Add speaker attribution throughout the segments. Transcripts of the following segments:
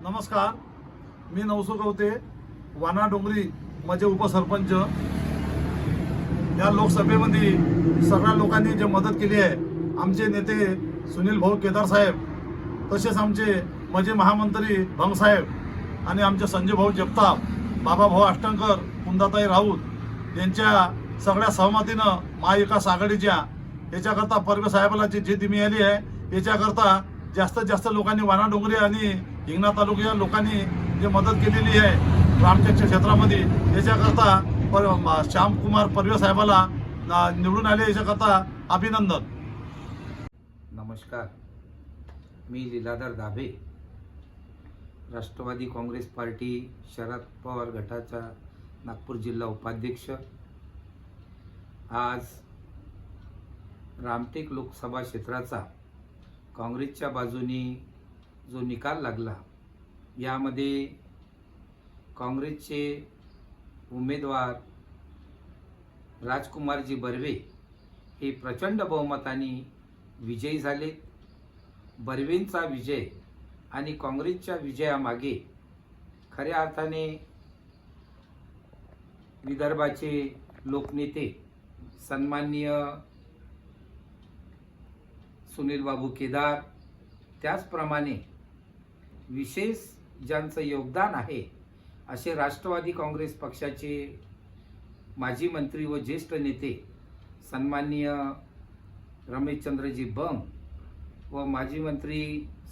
Speaker 1: नमस्कार मी नवसू गवते वाना डोंगरी माझे उपसरपंच. या लोकसभेमध्ये सगळ्या लोकांनी जे मदत केली आहे आमचे नेते सुनील भाऊ केदार साहेब तसेच आमचे माझे महामंत्री भंगसाहेब आणि आमचे संजय भाऊ जगताप बाबाभाऊ अष्टंकर कुंदाताई राऊत यांच्या सगळ्या सहमतीनं महाविकास आघाडीच्या याच्याकरता परवे साहेबाला जी जी दिमी आली आहे याच्याकरता जास्तीत जास्त लोकांनी वाना डोंगरी आणि हिंगणा तालुक्या लोकांनी जे मदत केलेली आहे रामटेकच्या क्षेत्रामध्ये याच्याकरता पर श्यामकुमार परवे साहेबाला निवडून आले याच्याकरता अभिनंदन.
Speaker 2: नमस्कार. मी लीलाधर दाभे राष्ट्रवादी काँग्रेस पार्टी शरद पवार गटाचा नागपूर जिल्हा उपाध्यक्ष. आज रामटेक लोकसभा क्षेत्राचा काँग्रेसच्या बाजूनी जो निकाल लागला यामध्ये काँग्रेसचे उमेदवार राजकुमारजी बर्वे हे प्रचंड बहुमताने विजयी झाले बर्वेंचा विजय आणि काँग्रेसच्या विजयामागे खऱ्या अर्थाने विदर्भाचे लोकनेते सन्माननीय सुनील बाबू केदार त्याचप्रमाणे विशेष ज्यांचं योगदान आहे असे राष्ट्रवादी काँग्रेस पक्षाचे माजी मंत्री व ज्येष्ठ नेते सन्माननीय रमेशचंद्रजी बंग व माजी मंत्री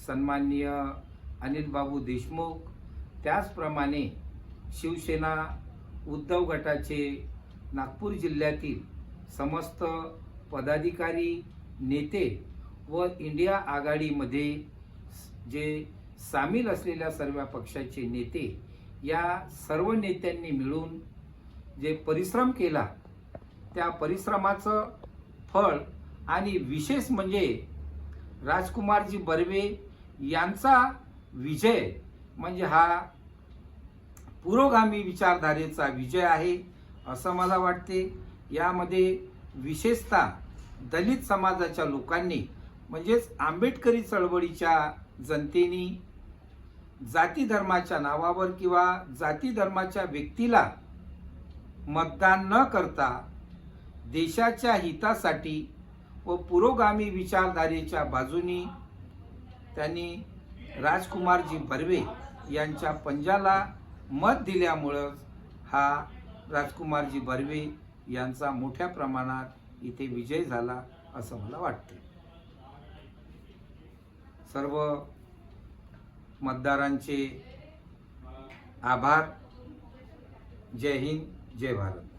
Speaker 2: सन्माननीय अनिल बाबू देशमुख त्याचप्रमाणे शिवसेना उद्धव गटाचे नागपूर जिल्ह्यातील समस्त पदाधिकारी नेते व इंडिया आघाडीमध्ये जे सामील असलेल्या सर्व पक्षाचे नेते या सर्व नेत्यांनी मिळून जे परिश्रम केला त्या परिश्रमाचं फळ आणि विशेष म्हणजे राजकुमारजी बर्वे यांचा विजय म्हणजे हा पुरोगामी विचारधारेचा विजय आहे असं मला वाटते. यामध्ये विशेषतः दलित समाजाच्या लोकांनी म्हणजेच आंबेडकरी चळवळीच्या जनतेनी जाती धर्माच्या नावावर किंवा जाती धर्माच्या व्यक्तीला मतदान न करता देशाच्या हितासाठी व पुरोगामी विचारधारेच्या बाजूनी त्यांनी राजकुमारजी बर्वे यांच्या पंजाला मत दिल्यामुळं हा राजकुमारजी बर्वे यांचा मोठ्या प्रमाणात इथे विजय झाला असं मला वाटते सर्व मतदारांचे आभार. जय हिंद जय भारत.